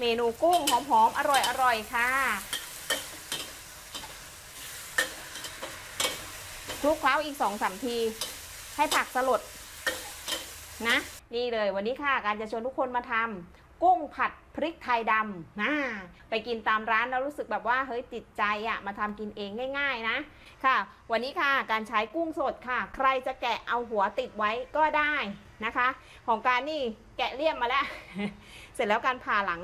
เมนูกุ้งหอมๆ อร่อยๆ ค่ะคลุกเคล้าอีกสองสามที ให้ผักสลดนะ นี่เลยวันนี้ค่ะ การจะชวนทุกคนมาทำกุ้งผัดพริกไทยดำนะไปกินตามร้านแล้วรู้สึกแบบว่าเฮ้ยติดใจอะ่ะมาทำกินเองง่าย ๆนะ ค่ะ วันนี้ค่ะการใช้กุ้งสดค่ะ ใครจะแกะเอาหัวติดไว้ก็ได้นะคะ ของการนี่แกะเลี่ยมมาแล้ว เสร็จแล้วการผ่าหลัง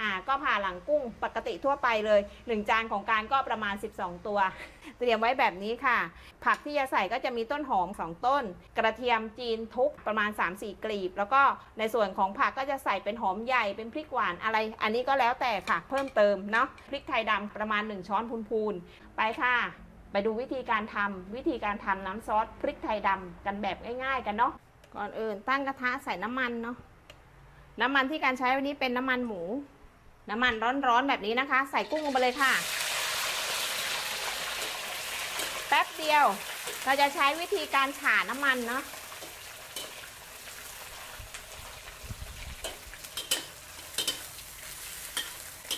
อ่าก็ผ่าหลังกุ้งปกติทั่วไปเลยหนึ่งจานของการก็ประมาณ 12 ตัว เตรียมไว้แบบนี้ค่ะ ผักที่จะใส่ก็จะมีต้นหอม 2 ต้น กระเทียมจีนทุบประมาณ 3-4 กลีบ แล้วก็ในส่วนของผักก็จะใส่เป็นหอมใหญ่เป็นพริกหวานอะไร อันนี้ก็แล้วแต่ค่ะเพิ่มเติมเนาะพริกไทยดำประมาณ 1 ช้อนพูนๆไปค่ะไปดูวิธีการทำวิธีการทำน้ำซอสพริกไทยดำกันแบบง่าย ๆ กันเนาะก่อนอื่นตั้งกระทะใส่น้ำมันเนาะน้ำมันที่การใช้วันนี้เป็นน้ำมันหมู น้ำมันร้อนๆแบบนี้นะคะ ใส่กุ้งลงไปเลยค่ะ แป๊บเดียว เราจะใช้วิธีการฉาน้ำมันเนาะ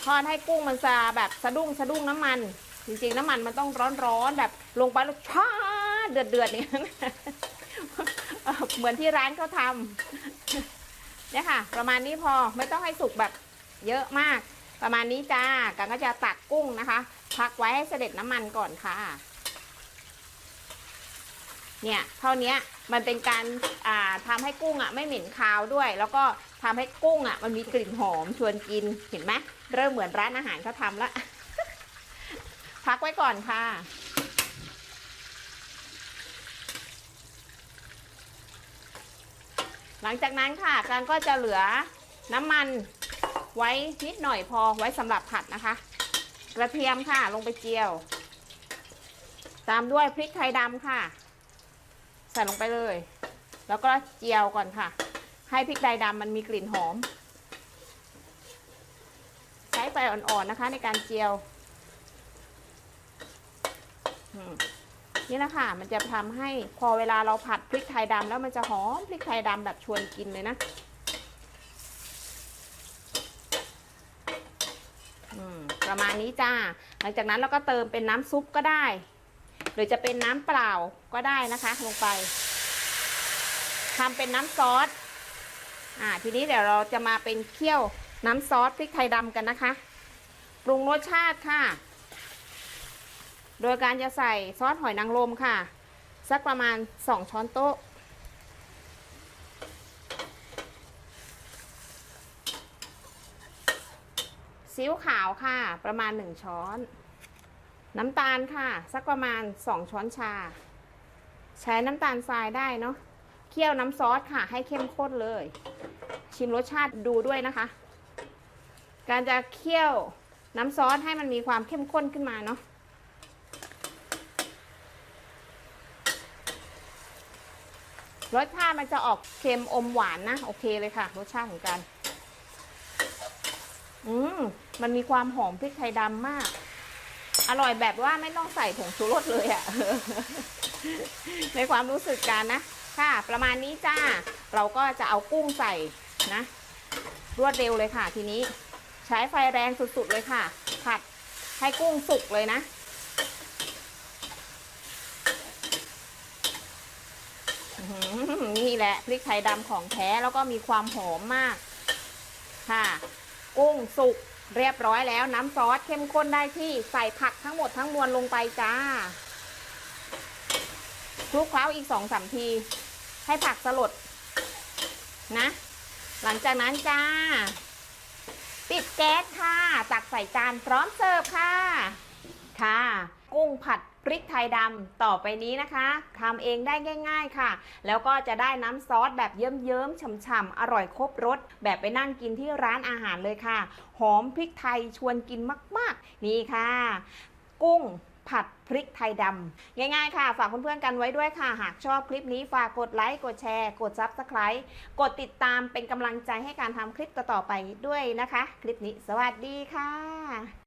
ทอดให้กุ้งมันจะแบบสะดุ้งสะดุ้งน้ำมัน จริงๆ น้ำมันมันต้องร้อนๆแบบลงไปแล้วชาเดือดเดือดเนี่ยเหมือนที่ร้านเขาทำเนี่ยค่ะ ประมาณนี้พอไม่ต้องให้สุกแบบ เยอะมาก ประมาณนี้จ้ากันก็จะตักกุ้งนะคะพักไว้ให้เสด็จน้ำมันก่อนค่ะ เนี่ยเท่านี้มันเป็นการาทำให้กุ้งอะไม่เหม็นคาวด้วย แล้วก็ทำให้กุ้งอะมันมีกลิ่นหอมชวนกินเห็นไหมเริ่มเหมือนร้านอาหารเขาทำแล้วพักไว้ก่อนค่ะหลังจากนั้นค่ะการก็จะเหลือน้ำมัน ไว้นิดหน่อยพอไว้สำหรับผัดนะคะ กระเทียมค่ะลงไปเจียว ตามด้วยพริกไทยดำค่ะ ใส่ลงไปเลย แล้วก็เจียวก่อนค่ะ ให้พริกไทยดำมันมีกลิ่นหอม ใช้ไฟอ่อนๆนะคะในการเจียวนี่นะคะมันจะทำให้พอเวลาเราผัดพริกไทยดำแล้วมันจะหอมพริกไทยดำแบบชวนกินเลยนะ อืม ประมาณนี้จ้า หลังจากนั้นเราก็เติมเป็นน้ำซุปก็ได้ หรือจะเป็นน้ำเปล่าก็ได้นะคะลงไปทำเป็นน้ำซอสอ่าทีนี้เดี๋ยวเราจะมาเป็นเคี่ยวน้ำซอสพริกไทยดำกันนะคะ ปรุงรสชาติค่ะ โดยการจะใส่ซอสหอยนางรมค่ะ สักประมาณ 2 ช้อนโต๊ะ ซีอิ๊วขาวค่ะ ประมาณ 1 ช้อน น้ำตาลค่ะ สักประมาณ 2 ช้อนชา ใช้น้ำตาลทรายได้เนาะเคี่ยวน้ำซอสค่ะ ให้เข้มข้นเลย ชิมรสชาติดูด้วยนะคะ การจะเคี่ยวน้ำซอสให้มันมีความเข้มข้นขึ้นมาเนาะรสชาติมันจะออกเค็มอมหวานนะ โอเคเลยค่ะ รสชาติของการอืม มันมีความหอมพริกไทยดำมาก อร่อยแบบว่าไม่ต้องใส่ผงชูรสเลยอะ่ะ ในความรู้สึกกันนะ ค่ะ ประมาณนี้จ้า เราก็จะเอากุ้งใส่นะ รวดเร็วเลยค่ะ ทีนี้ ใช้ไฟแรงสุดๆเลยค่ะ ผัดให้กุ้งสุกเลยนะนี่แหละพริกไทยดำของแท้แล้วก็มีความหอมมาก ค่ะ กุ้งสุก เรียบร้อยแล้วน้ำซอสเข้มข้นได้ที่ใส่ผักทั้งหมดทั้งมวลลงไปจ้าคลุกเคล้าอีกสองสามที ให้ผักสลดนะ หลังจากนั้นจ้า ปิดแก๊สค่ะ ตักใส่จานพร้อมเสิร์ฟค่ะ ค่ะ กุ้งผัด พริกไทยดำต่อไปนี้นะคะทำเองได้ง่าย ๆค่ะ แล้วก็จะได้น้ำซอสแบบเยิ้มๆฉ่ำๆอร่อยครบรสแบบไปนั่งกินที่ร้านอาหารเลยค่ะ หอมพริกไทยชวนกินมากๆ นี่ค่ะ กุ้งผัดพริกไทยดำง่ายๆ ค่ะ ฝากเพื่อนๆกันไว้ด้วยค่ะ หากชอบคลิปนี้ฝากกดไลค์ กดแชร์ กด Subscribe กดติดตามเป็นกำลังใจให้การทำคลิปต่อๆไปด้วยนะคะ คลิปนี้สวัสดีค่ะ